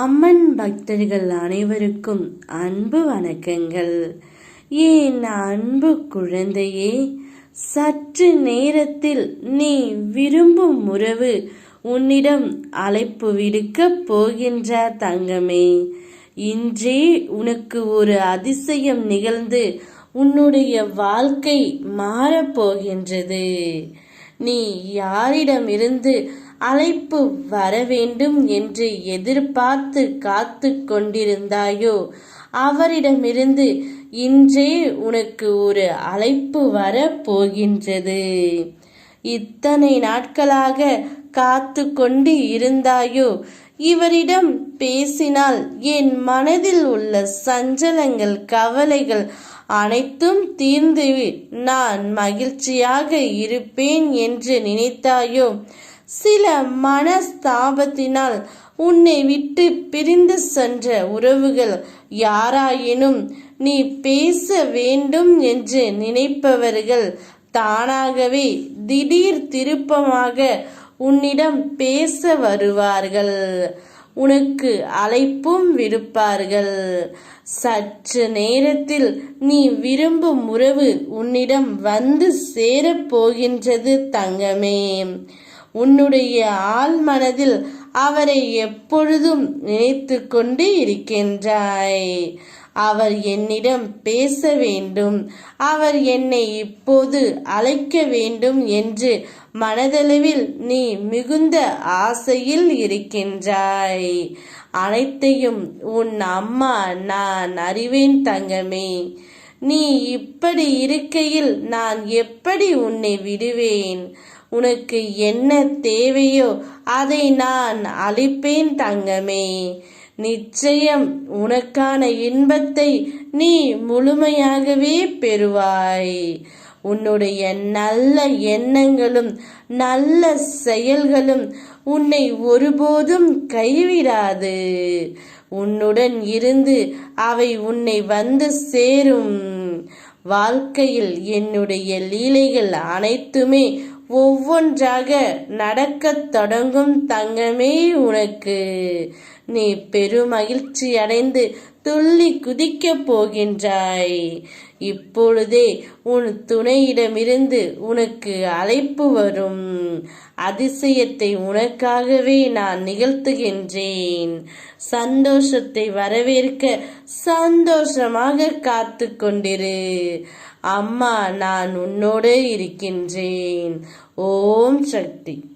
அம்மன் பக்தர்கள் அனைவருக்கும் அன்பு வணக்கங்கள். என் அன்பு குழந்தையே சற்று நேரத்தில் நீ விரும்பும் உறவு உன்னிடம் அழைப்பு விடுக்கப் போகின்ற தங்கமே. இன்றே உனக்கு ஒரு அதிசயம் நிகழ்ந்து உன்னுடைய வாழ்க்கை மாறப்போகின்றது நீ யாரிடமிருந்து அழைப்பு வர வேண்டும் என்று எதிர்பார்த்து காத்து கொண்டிருந்தாயோ? அவரிடமிருந்து இன்றே உனக்கு ஒரு அழைப்பு வர போகின்றது. இத்தனை நாட்களாக காத்து கொண்டு இருந்தாயோ? இவரிடம் பேசினால் என் மனதில் உள்ள சஞ்சலங்கள் கவலைகள் அனைத்தும் தீர்ந்து நான் மகிழ்ச்சியாக இருப்பேன் என்று நினைத்தாயோ? சில மனஸ்தாபத்தினால் உன்னை விட்டு பிரிந்து சென்ற உறவுகள் யாராயினும் நீ பேச வேண்டும் என்று நினைப்பவர்கள் தானாகவே திடீர் திருப்பமாக உன்னிடம் பேச வருவார்கள். உனக்கு அழைப்பும் விடுப்பார்கள். சற்று நேரத்தில் நீ விரும்பும் உறவு உன்னிடம் வந்து சேரப்போகின்றது தங்கமே. உன்னுடைய ஆள் மனதில் அவரை எப்பொழுதும் நினைத்து கொண்டு இருக்கின்றாய். அவர் என்னிடம் பேச வேண்டும். அவர் என்னை இப்போது அழைக்க வேண்டும் என்று மனதளவில் நீ மிகுந்த ஆசையில் இருக்கின்றாய். அனைத்தையும் உன் அம்மா நான் அறிவேன் தங்கமே. நீ இப்படி இருக்கையில் நான் எப்படி உன்னை விடுவேன்? உனக்கு என்ன தேவையோ அதை நான் அளிப்பேன் தங்கமே. நிச்சயம் உனக்கான இன்பத்தை நீ முழுமையாகவே பெறுவாய். உன்னுடைய நல்ல எண்ணங்களும் நல்ல செயல்களும் உன்னை ஒருபோதும் கைவிடாது. உன்னுடன் இருந்து அவை உன்னை வந்து சேரும். வாழ்க்கையில் என்னுடைய லீலைகள் அனைத்துமே ஒவ்வொன்றாக நடக்கத் தொடங்கும் தங்கமே உனக்கு. நீ பெருமகிழ்ச்சி அடைந்து துள்ளி குதிக்கப் போகின்றாய். இப்பொழுதே உன் துணையிடமிருந்து உனக்கு அழைப்பு வரும். அதிசயத்தை உனக்காகவே நான் நிகழ்த்துகின்றேன். சந்தோஷத்தை வரவேற்க சந்தோஷமாக காத்து கொண்டிரு. அம்மா நான் உன்னோடு இருக்கின்றேன். ஓம் சக்தி.